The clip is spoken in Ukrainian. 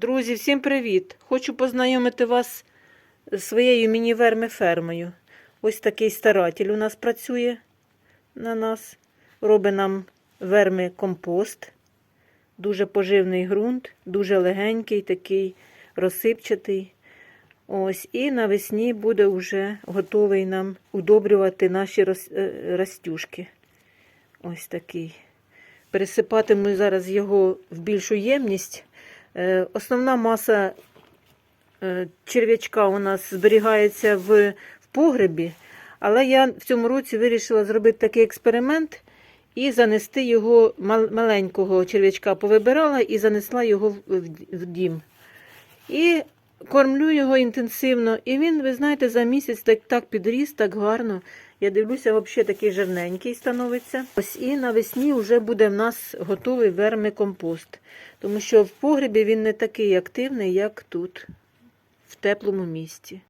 Друзі, всім привіт! Хочу познайомити вас з своєю міні-верми-фермою. Ось такий старатель у нас працює на нас. Робить нам верми-компост. Дуже поживний ґрунт, дуже легенький, такий розсипчатий. Ось, і навесні буде вже готовий нам удобрювати наші е, растюшки. Ось такий. Пересипатиму зараз його в більшу ємність. Е, Основна маса е, черв'ячка у нас зберігається в, погребі, але я в цьому році вирішила зробити такий експеримент і занести його маленького черв'ячка повибирала і занесла його в дім. І кормлю його інтенсивно. І він, ви знаєте, за місяць так, так підріс, так гарно. Я дивлюся, взагалі такий жирненький становиться. Ось і навесні вже буде в нас готовий вермикомпост. Тому що в погребі він не такий активний, як тут, в теплому місці.